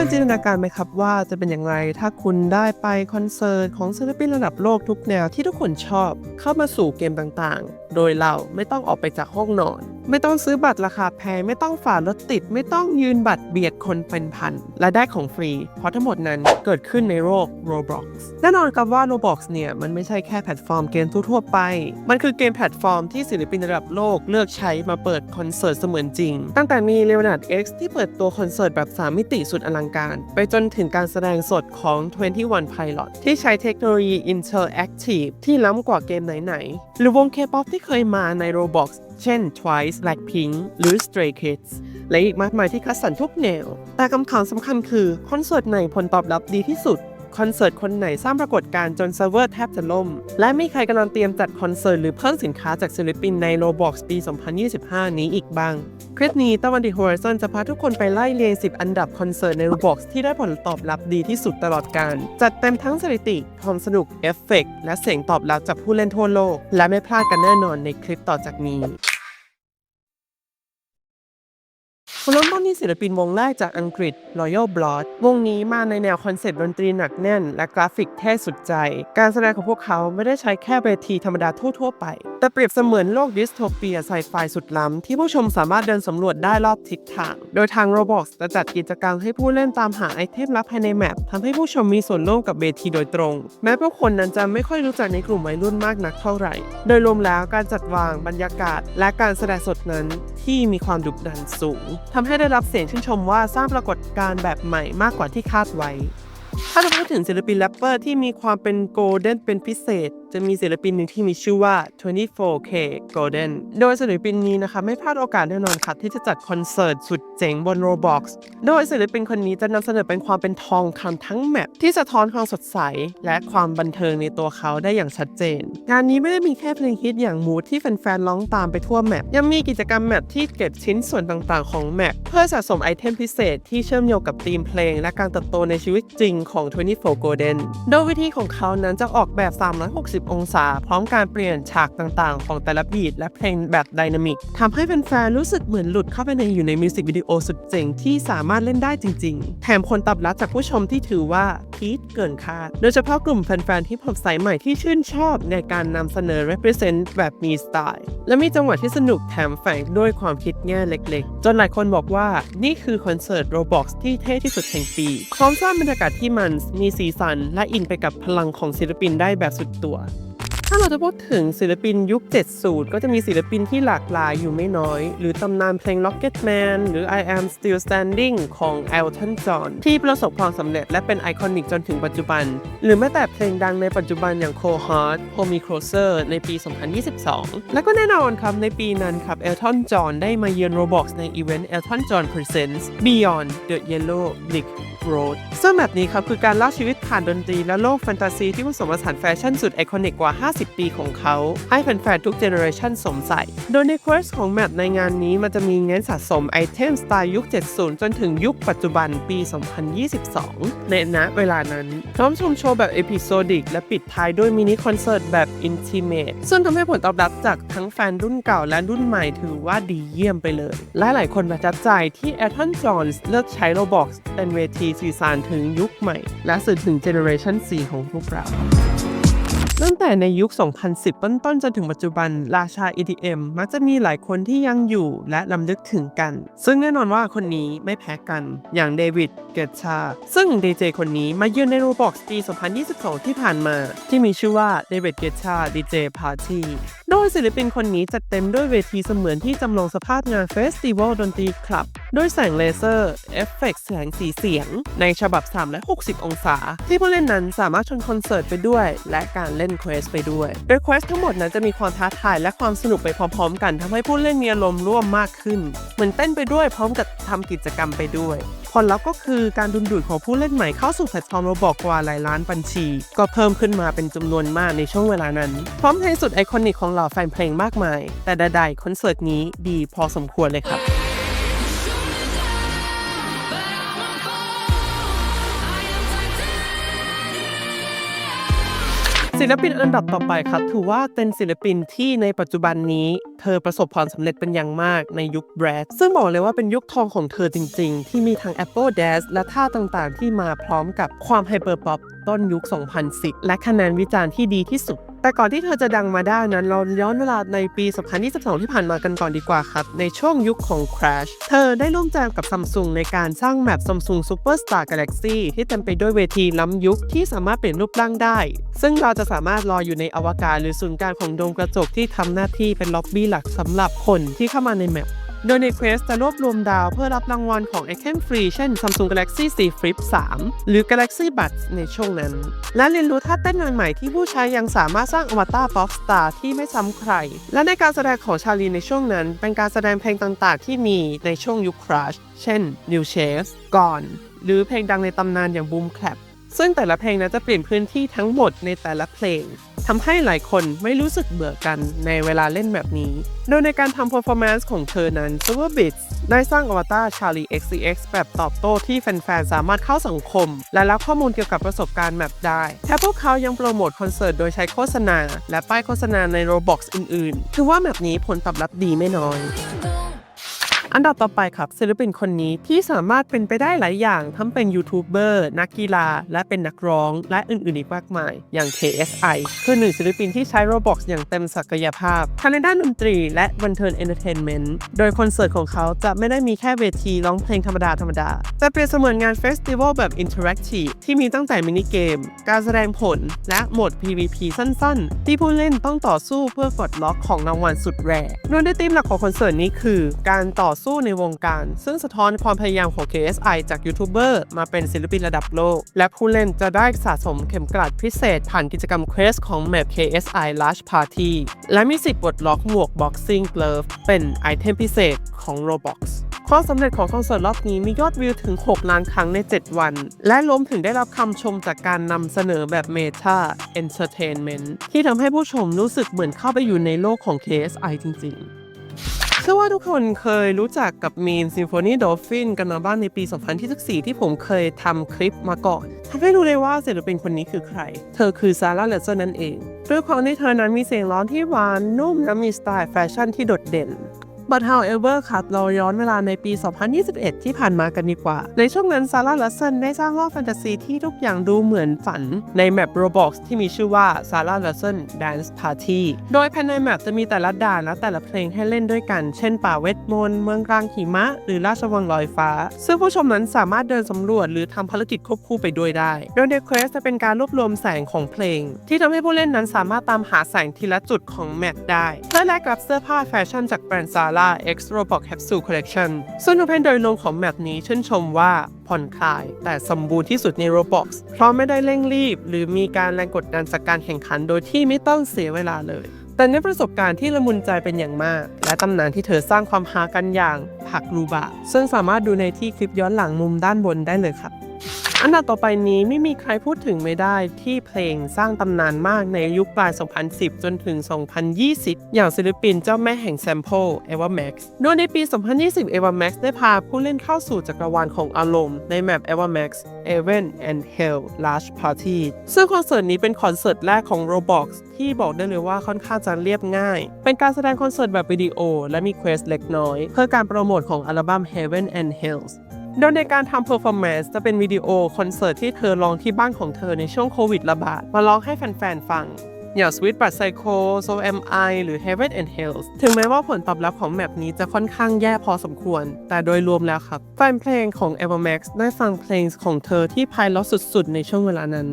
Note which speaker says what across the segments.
Speaker 1: ลองจินตนาการไหมครับว่าจะเป็นอย่างไรถ้าคุณได้ไปคอนเสิร์ตของศิลปินระดับโลกทุกแนวที่ทุกคนชอบเข้ามาสู่เกมต่างๆ โดยเราไม่ต้องออกไปจากห้องนอน ไม่ต้องซื้อบัตรราคาแพงไม่ต้องฝ่ารถติด ไม่ต้องยืนบัตรเบียดคนเป็นพัน และได้ของฟรี เพราะทั้งหมดนั้นเกิดขึ้นในโลก Roblox แน่นอนครับว่า Roblox เนี่ยมันไม่ใช่แค่แพลตฟอร์มเกมทั่วๆไป มันคือเกมแพลตฟอร์มที่ศิลปินระดับโลกเลือกใช้มาเปิดคอนเสิร์ตเสมือนจริง ตั้งแต่มี Leonard X ที่เปิดตัวคอนเสิร์ตแบบ 3 มิติสุดอลังการ ไปจนถึงการแสดงสดของ 21 Pilot ที่ใช้เทคโนโลยี Interactive ที่ล้ำกว่าเกมไหนๆหรือวง K-POP ที่เคยมาใน Roblox เช่น Twice Blackpink หรือ Stray Kids และอีกมากมายที่คัดสรรทุกแนว แต่คำถามสำคัญคือ คอนเสิร์ตไหนผลตอบรับดีที่สุด คอนเสิร์ตคนไหนสร้างปรากฏการณ์จนเซิร์ฟเวอร์แทบจะล่ม และมีใครกำลังเตรียมจัดคอนเสิร์ตหรือเพิ่มสินค้าจากศิลปินใน Roblox ปี 2025 นี้อีกบ้าง คลิปนี้ตะวันดี Horizon จะพาทุกคนไปไล่เรียง 10 อันดับคอนเสิร์ตใน Roblox ที่ได้ผลตอบรับดีที่สุดตลอดการ จัดเต็มทั้งสถิติความสนุกเอฟเฟกต์และเสียงตอบรับจากผู้เล่นทั่วโลก และไม่พลาดกันแน่นอนในคลิปต่อจากนี้ เริ่มต้นที่ศิลปินวงแรกจากอังกฤษ Royal Blood วงนี้มาในแนวคอนเซปต์ดนตรีหนักแน่น และกราฟิกเท่สุดใจ การแสดงของพวกเขาไม่ได้ใช้แค่เวทีธรรมดาทั่วๆไปแต่เปรียบเสมือนโลกดิสโทเปียไซไฟสุดล้ำ ที่ผู้ชมสามารถเดินสำรวจได้รอบทิศทาง โดยทาง Roblox จะจัดกิจกรรมให้ผู้เล่นตามหาไอเทมลับภายในแมปทำให้ผู้ชมมีส่วนร่วมกับเวทีโดยตรง แม้ผู้คนนั้นจะไม่ค่อยรู้จักในกลุ่มวัยรุ่นมากนักเท่าไหร่ โดยรวมแล้วการจัดวางบรรยากาศ และการแสดงสดนั้นที่มีความดุดันสูงทำให้ได้รับเสียงชื่นชมว่าสร้างปรากฏการณ์แบบใหม่มากกว่าที่คาดไว้ถ้าจะพูดถึงศิลปินแรปเปอร์ที่มีความเป็นโกลเด้นเป็นพิเศษจะมีศิลปินหนึ่งที่มีชื่อว่า 24K Golden โดยศิลปินนี้นะคะไม่พลาดโอกาสแน่นอนค่ะที่จะจัดคอนเสิร์ตสุดเจ๋งบน Roblox โดยศิลปินคนนี้จะนำเสนอเป็นความเป็นทองคำทั้งแมปที่สะท้อนความสดใส และความบันเทิงในตัวเขาได้อย่างชัดเจน งานนี้ไม่ได้มีแค่เพลงฮิตอย่างมูดที่แฟนๆร้องตามไปทั่วแมปยังมีกิจกรรมแมปที่เก็บชิ้นส่วนต่างๆของแมปเพื่อสะสมไอเทมพิเศษที่เชื่อมโยงกับธีมเพลง และการเติบโตในชีวิตจริงของ 24 Golden โดยวิธีของเขานั้นจะออกแบบ 360องศา พร้อมการเปลี่ยนฉากต่างๆ ของแต่ละบีทและเพลงแบบไดนามิกทำให้แฟนๆรู้สึกเหมือนหลุดเข้าไปในอยู่ในมิวสิกวิดีโอสุดเจ๋งที่สามารถเล่นได้จริง ๆ แถมคนตอบรับจากผู้ชมที่ถือว่า พีคเกินคาด โดยเฉพาะกลุ่มแฟนๆที่ผมสายใหม่ที่ชื่นชอบในการนำเสนอ represent แบบมีสไตล์ และมีจังหวะที่สนุกแถมแฝงด้วยความคิดแง่เล็กๆ จนหลายคนบอกว่านี่คือคอนเสิร์ต Roblox ที่เท่ที่สุดแห่งปี พร้อมสร้างบรรยากาศที่มันมีสีสันและอินไปกับพลังของศิลปินได้แบบสุดตัว ถ้าเราจะพูดถึงศิลปินยุค 70 ก็จะมีศิลปินที่หลากหลายอยู่ไม่น้อย หรือตำนานเพลง Rocket Man หรือ I Am Still Standing ของ Elton John ที่ประสบความสำเร็จและเป็นไอคอนิกจนถึงปัจจุบัน หรือแม้แต่เพลงดังในปัจจุบันอย่าง Cold Heart Home Closer ในปี 2022 และก็แน่นอนครับ ในปีนั้นครับ Elton John ได้มาเยือน Roblox ในอีเวนต์ Elton John Presents Beyond the Yellow Brick Road ซึ่งแบบนี้ครับคือการเล่าชีวิตผ่านดนตรีและโลกแฟนตาซีที่ผสมผสานแฟชั่นสุดไอคอนิกกว่า 50ปีของเขา ให้แฟนๆทุกเจเนอเรชันสวมใส่ โดยในเควสของแมปในงานนี้มันจะมีเง้นสะสมไอเทมสไตล์ยุค 70 จนถึงยุคปัจจุบันปี 2022 ในณเวลานั้น พร้อมชมโชว์แบบเอพิโซดิกและปิดท้ายด้วยมินิคอนเสิร์ตแบบอินทิเมตซึ่งทำให้ผลตอบรับจากทั้งแฟนรุ่นเก่าและรุ่นใหม่ถือว่าดีเยี่ยมไปเลย และหลายคนประทับใจที่แอ t ท n นจอห์นเลือกใช้ Roblox เป็นเวทีสื่อสารถึงยุคใหม่ และสื่อถึงเจเนอเรชัน4ของพวกเรา ตั้งแต่ในยุค 2010 ต้นๆ จนถึงปัจจุบัน ราชา EDM มักจะมีหลายคนที่ยังอยู่และลำลึกถึงกัน ซึ่งแน่นอนว่าคนนี้ไม่แพ้กัน อย่างเดวิด เกตชา ซึ่งดีเจคนนี้มาเยือนใน Roblox ปี 2022 ที่ผ่านมา ที่มีชื่อว่าเดวิด เกตชาดีเจพาร์ตี้โดยศิลปินคนนี้จัดเต็มด้วยเวทีเสมือนที่จำลองสภาพงานเฟสติวัลดนตรีคลับด้วยแสงเลเซอร์ เอฟเฟกต์แสงสีเสียง ในฉบับ360 องศา ที่ผู้เล่นนั้นสามารถชมคอนเสิร์ตไปด้วย และการเล่นเควสไปด้วย โดยเควสทั้งหมดนั้นจะมีความท้าทายและความสนุกไปพร้อมๆ กันทำให้ผู้เล่นมีอารมณ์ร่วมมากขึ้น เหมือนเต้นไปด้วยพร้อมกับทำกิจกรรมไปด้วยผลลัพธ์ก็คือการดึงดูดของผู้เล่นใหม่เข้าสู่แพลตฟอร์มโรบอกกว่าหลายล้านบัญชี ก็เพิ่มขึ้นมาเป็นจำนวนมากในช่วงเวลานั้น พร้อมเพลงสุดไอคอนิกของเหล่าแฟนเพลงมากมาย แต่ใดๆคอนเสิร์ตนี้ดีพอสมควรเลยครับ ศิลปินอันดับต่อไปครับถือว่าเป็นศิลปินที่ในปัจจุบันนี้ เธอประสบความสำเร็จเป็นอย่างมากในยุคแบรดซึ่งบอกเลยว่าเป็นยุคทองของเธอจริง ๆ ที่มีทั้ง Apple Dance และท่าต่างๆ ที่มาพร้อมกับความไฮเปอร์ป๊อปต้นยุค 2010 และคะแนนวิจารณ์ที่ดีที่สุด แต่ก่อนที่เธอจะดังมาได้นั้นเราย้อนเวลาในปี 2022 ที่ผ่านมากันก่อนดีกว่าครับ ในช่วงยุคของ Crash เธอได้ร่วมแจมกับ Samsung ในการสร้างแมป Samsung Superstar Galaxy ที่เต็มไปด้วยเวทีล้ำยุคที่สามารถเปลี่ยนรูปร่างได้ ซึ่งเราจะสามารถรออยู่ในอวกาศหรือศูนย์กลางของโดมกระจกที่ทำหน้าที่เป็นล็อบบี้หลักสำหรับคนที่เข้ามาในแมป โดยใน Quest จะรวบรวมดาวเพื่อรับรางวัลของไอเทมฟรี เช่น Samsung Galaxy Z Flip 3 หรือ Galaxy Buds ในช่วงนั้น และเรียนรู้ท่าเต้นใหม่ๆที่ผู้ใช้ยังสามารถสร้างอวตาร Pop Star ที่ไม่ซ้ำใคร และในการแสดงของชาลีในช่วงนั้น เป็นการแสดงเพลงต่างๆ ที่มีในช่วงยุค Crush เช่น New Shapes Gone หรือเพลงดังในตำนานอย่าง Boom Clap ซึ่งแต่ละเพลงนั้นจะเปลี่ยนพื้นที่ทั้งหมดในแต่ละเพลง ทำให้หลายคนไม่รู้สึกเบื่อกันในเวลาเล่นแบบนี้ โดยในการทำ performance ของเธอนั้น Super Beats ได้สร้างอวตาร Charlie XCX แบบตอบโต้ที่แฟนๆ สามารถเข้าสังคม และรับข้อมูลเกี่ยวกับประสบการณ์แมปได้แถมพวกเขายังโปรโมทคอนเสิร์ตโดยใช้โฆษณา และป้ายโฆษณาใน Roblox อื่นๆ ถือว่าแมปนี้ผลตอบรับดีไม่น้อย อันดับต่อไปครับศิลปินคนนี้ที่สามารถเป็นไปได้หลายอย่าง ทั้งเป็นยูทูบเบอร์นักกีฬา และเป็นนักร้องและอื่นๆอีกมากมาย อย่าง KSI คือหนึ่งศิลปินที่ใช้ Roblox อย่างเต็มศักยภาพทั้งในด้านดนตรีและบันเทิงเอนเตอร์เทนเมนต์โดยคอนเสิร์ตของเขาจะไม่ได้มีแค่เวทีร้องเพลงธรรมดาธรรมดาแต่เปรียบเสมือนงานเฟสติวัลแบบอินเทอร์แอคทีฟที่มีตั้งแต่มินิเกม การแสดงผล และโหมด PVP สั้นๆ ที่ผู้เล่นต้องต่อสู้เพื่อกดล็อกของรางวัลสุดแรร์โดยในธีมหลักของคอนเสิร์ตนี้คือ การต่อสู้ในวงการ ซึ่งสะท้อนความพยายามของ KSI จากยูทูบเบอร์มาเป็นศิลปินระดับโลก และผู้เล่นจะได้สะสมเข็มกลัดพิเศษ ผ่านกิจกรรมเควสของแมป KSI Large Party และมีสิทธิ์ปลดล็อกหมวก Boxing Glove เป็นไอเทมพิเศษของ Roblox ความสำเร็จของคอนเสิร์ตรอบนี้มียอดวิวถึง 6 ล้านครั้งใน 7 วัน และรวมถึงได้รับคำชมจากการนำเสนอแบบ Meta Entertainment ที่ทำให้ผู้ชมรู้สึกเหมือนเข้าไปอยู่ในโลกของ KSI จริง ๆ ชื่อว่าทุกคนเคยรู้จักกับมีนซิมโฟนีดอฟฟินกันมาบ้างในปี 2024 ที่ผมเคยทำคลิปมาก่อนทำให้รู้เลยว่าศิลปินคนนี้คือใคร เธอคือซาร่าเลเซอร์นั่นเองด้วยความที่เธอนั้นมีเสียงร้องที่หวานนุ่มและมีสไตล์แฟชั่นที่โดดเด่น But however ครับเราย้อนเวลาในปี 2021 ที่ผ่านมากันดีกว่า ในช่วงนั้นซาร่าลัสเซนได้สร้างโลกแฟนตาซีที่ทุกอย่างดูเหมือนฝันในแมป Roblox ที่มีชื่อว่า Sarah Larson Dance Party โดยภายในแมปจะมีแต่ละด่านและแต่ละเพลงให้เล่นด้วยกัน เช่นป่าเวทมนต์เมืองกลางหิมะ หรือราชวังลอยฟ้า ซึ่งผู้ชมนั้นสามารถเดินสำรวจหรือทำภารกิจควบคู่ไปด้วยได้ โดยในเควสจะเป็นการรวบรวมแสงของเพลง ที่ทำให้ผู้เล่นนั้นสามารถตามหาแสงทีละจุดของแมปได้ เพื่อแลกกับเสื้อผ้าแฟชั่นจากแบรนด์ซาร่า Zara X Roblox Capsule Collection ซึ่งทุกเพนโดยรวมของแมปนี้ชื่นชมว่าผ่อนคลาย แต่สมบูรณ์ที่สุดใน Roblox เพราะไม่ได้เร่งรีบ หรือมีการแรงกดดันจากการแข่งขันโดยที่ไม่ต้องเสียเวลาเลย แต่ในประสบการณ์ที่ละมุนใจเป็นอย่างมาก และตำนานที่เธอสร้างความฮากันอย่างผักรูบะซึ่งสามารถดูในที่คลิปย้อนหลังมุมด้านบนได้เลยครับ อันดับต่อไปนี้ไม่มีใครพูดถึงไม่ได้ที่เพลงสร้างตำนานมากในยุคปลาย 2010 จนถึง 2020 อย่างศิลปินเจ้าแม่แห่งแซม p พ e Eva Max โดยในปี 2020 Eva Max ได้พาผู้เล่นเข้าสู่จักรวาลของอารมณ์ในแมป Eva Max Heaven and Hell Large Party ซึ่งคอนเสิร์ตนี้เป็นคอนเสิร์ตแรกของ Roblox ที่บอกได้เลยว่าค่อนข้างจะเรียบง่าย เป็นการแสดงคอนเสิร์ตแบบวิดีโอ และมีเควสเล็กน้อย เพื่อการโปรโมทของอัลบั้ม Heaven and Hells โดยในการทำเพอร์ฟอร์แมนซ์จะเป็นวิดีโอคอนเสิร์ตที่เธอร้องที่บ้านของเธอในช่วงโควิดระบาด มาร้องให้แฟนๆฟังอย่าง Sweet But Psycho So Am I หรือ Heaven and Hell ถึงแม้ว่าผลตอบรับของแมปนี้จะค่อนข้างแย่พอสมควร แต่โดยรวมแล้วครับ แฟนเพลงของ e v a Max ได้ฟังเพลงของเธอที่ไพเราะสุดๆ ในช่วงเวลานั้น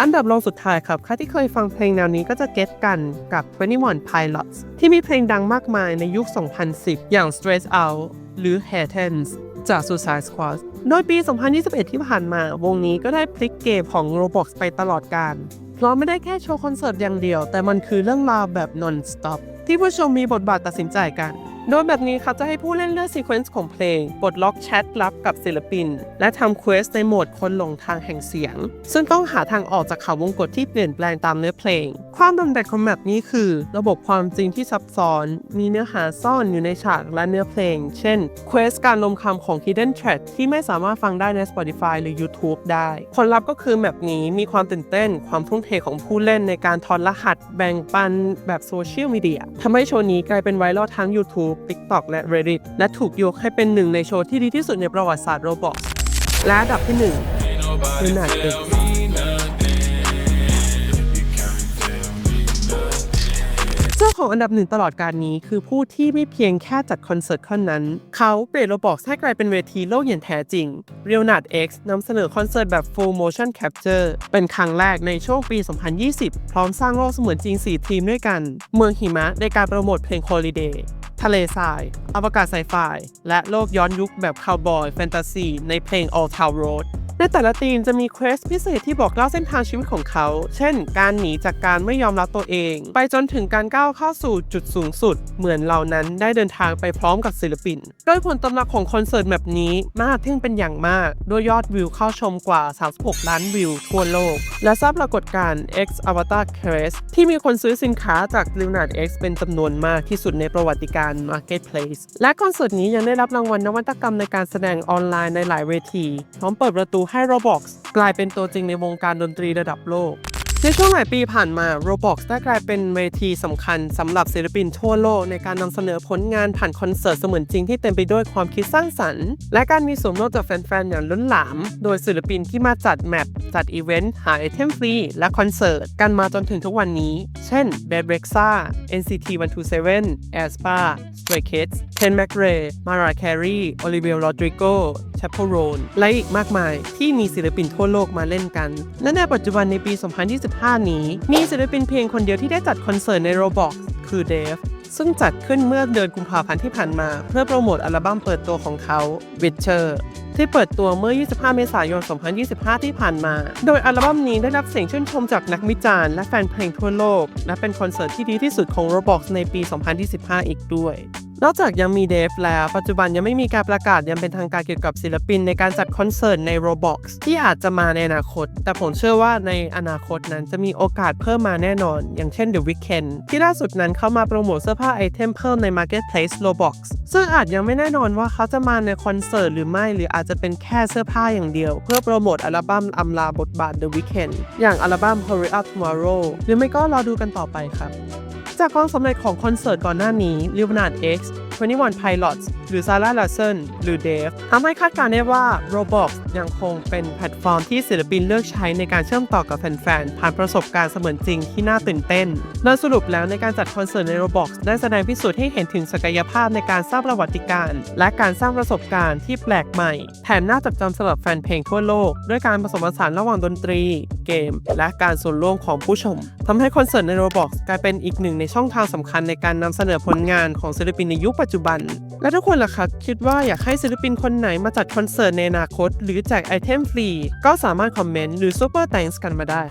Speaker 1: อันดับรองสุดท้ายครับ ใครที่เคยฟังเพลงแนวนี้ก็จะเก็ตกันกับ 21 Pilots ที่มีเพลงดังมากมายในยุค 2010 อย่าง Stress Out หรือ Hair Tense จาก Suicide Squad โดยปี 2021 ที่ผ่านมา วงนี้ก็ได้พลิกเกมของ Roblox ไปตลอดการ เพราะไม่ได้แค่โชว์คอนเสิร์ตอย่างเดียว แต่มันคือเรื่องราวแบบ non-stop ที่ผู้ชมมีบทบาทตัดสินใจกัน โดยแบบนี้ครับจะให้ผู้เล่นเลือกซีเควนซ์ของเพลงปลดล็อกแชทลับกับศิลปิน และทำเควสในโหมดคนหลงทางแห่งเสียง ซึ่งต้องหาทางออกจากเขาวงกฏที่เปลี่ยนแปลงตามเนื้อเพลงความโดดเด่นของแมปนี้คือ ระบบความจริงที่ซับซ้อน มีเนื้อหาซ่อนอยู่ในฉากและเนื้อเพลง เช่นเควสการลมคำของ Hidden Track ที่ไม่สามารถฟังได้ใน Spotify หรือ YouTube ได้ ผลลัพธ์ก็คือแมปนี้มีความตื่นเต้น ความทุ่มเทของผู้เล่นในการถอดรหัส แบ่งปันแบบโซเชียลมีเดียทำให้โชว์นี้กลายเป็นไวรัลทั้ง YouTube TikTok และ Reddit และถูกยกให้เป็นหนึ่งในโชว์ที่ดีที่สุดในประวัติศาสตร์ Roblox และอันดับที่1คือหนักเด็ก จ้าของอันดับหนึ่งตลอดการนี้คือผู้ที่ไม่เพียงแค่จัดคอนเสิร์ตเท่านั้น เขาเปลี่ยนโรบอกให้กลายเป็นเวทีโลกอย่างแท้จริง r e a l n a t X นำเสนอคอนเสิร์ตแบบ full motion capture เป็นครั้งแรกในช่วงปี 2020 พร้อมสร้างโลกเสมือนจริง 4 ทีมด้วยกัน เมืองหิมะในการโปรโมทเพลง Holiday ทะเลทราย อวกาศไซไฟ และโลกย้อนยุคแบบคาวบอย แฟนตาซี ในเพลง All Town Road ในแต่ละทีมจะมีเควสพิเศษที่บอกเล่าเส้นทางชีวิตของเขา เช่น การหนีจากการไม่ยอมรับตัวเอง ไปจนถึงการก้าวเข้าสู่จุดสูงสุด เหมือนเหล่านั้นได้เดินทางไปพร้อมกับศิลปิน โดยผลตอบรับของคอนเสิร์ตแบบนี้น่าทึ่งเป็นอย่างมาก ด้วยยอดวิวเข้าชมกว่า 36 ล้านวิวทั่วโลก และสร้างปรากฏการณ์ X Avatar Quest ที่มีคนซื้อสินค้าจาก l e o n a r d X เป็นจำนวนมากที่สุดในประวัติการ Marketplace และคอนเสิร์ตนี้ยังได้รับรางวัลนวัตกรรมในการแสดงออนไลน์ในหลายเวทีพร้อมเปิดประตูให้ Roblox กลายเป็นตัวจริงในวงการดนตรีระดับโลก ในช่วงหลายปีผ่านมา Roblox ได้กลายเป็นเวทีสำคัญสำหรับศิลปินทั่วโลกในการนำเสนอผลงานผ่านคอนเสิร์ตเสมือนจริงที่เต็มไปด้วยความคิดสร้างสรรค์ และการมีส่วนร่วมจากแฟนๆ อย่างล้นหลาม โดยศิลปินที่มาจัดแมปจัดอีเวนต์หาไอเทมฟรีและคอนเสิร์ตกันมาจนถึงทุกวันนี้ เช่น Bad Rexa NCT 127 Aspa, Stray Kids Ken McRae Mariah Carey Olivia Rodrigo c h a p e r o n และอีกมากมาย ที่มีศิลปินทั่วโลกมาเล่นกัน และในปัจจุบันในปี 2025 นี้ มีศิลปินเพียงคนเดียวที่ได้จัดคอนเสิร์ตใน Roblox คือ Dave ซึ่งจัดขึ้นเมื่อเดือนกุมภาพันธ์ที่ผ่านมา เพื่อโปรโมทอัลบั้มเปิดตัวของเขา Witcher ที่เปิดตัวเมื่อ 25 เมษายน 2025 ที่ผ่านมา โดยอัลบั้มนี้ได้รับเสียงชื่นชมจากนักวิจารณ์และแฟนเพลงทั่วโลก และเป็นคอนเสิร์ตที่ดีที่สุดของ Roblox ในปี 2025 อีกด้วย นอกจากยังมีเดฟแล้ว ปัจจุบันยังไม่มีการประกาศยังเป็นทางการเกี่ยวกับศิลปินในการจัดคอนเสิร์ตใน Roblox ที่อาจจะมาในอนาคต แต่ผมเชื่อว่าในอนาคตนั้นจะมีโอกาสเพิ่มมาแน่นอน อย่างเช่น The Weeknd ที่ล่าสุดนั้นเขามาโปรโมทเสื้อผ้าไอเทมเพิ่มใน Marketplace Roblox ซึ่งอาจยังไม่แน่นอนว่าเขาจะมาในคอนเสิร์ตหรือไม่ หรืออาจจะเป็นแค่เสื้อผ้าอย่างเดียว เพื่อโปรโมทอัลบั้มอำลาบทบาท The Weeknd อย่างอัลบั้ม Hurry Up Tomorrow หรือไม่ก็รอดูกันต่อไปครับ จากความสำเร็จของคอนเสิร์ตก่อนหน้านี้ลิวนาดเอ็กซ์21 Pilots หรือ Sarah Larson หรือ Dave ทำให้คาดการณ์ได้ว่า Roblox ยังคงเป็นแพลตฟอร์มที่ศิลปินเลือกใช้ในการเชื่อมต่อกับแฟนๆ ผ่านประสบการณ์เสมือนจริงที่น่าตื่นเต้น โดยสรุปแล้วในการจัดคอนเสิร์ตใน Roblox ได้แสดงพิสูจน์ให้เห็นถึงศักยภาพในการสร้างประวัติการณ์และการสร้างประสบการณ์ที่แปลกใหม่ แถมน่าจดจำสำหรับแฟนเพลงทั่วโลก ด้วยการผสมผสานระหว่างดนตรี เกม และการส่วนร่วมของผู้ชมทำให้คอนเสิร์ตใน Roblox กลายเป็นอีกหนึ่งในช่องทางสำคัญในการนำเสนอผลงานของศิลปินในยุคปััจจุบัน และทุกคนล่ะคะคิดว่าอยากให้ศิลปินคนไหนมาจัดคอนเสิร์ตในอนาคต หรือแจกไอเทมฟรี ก็สามารถคอมเมนต์หรือซุปเปอร์แตงส์กันมาได้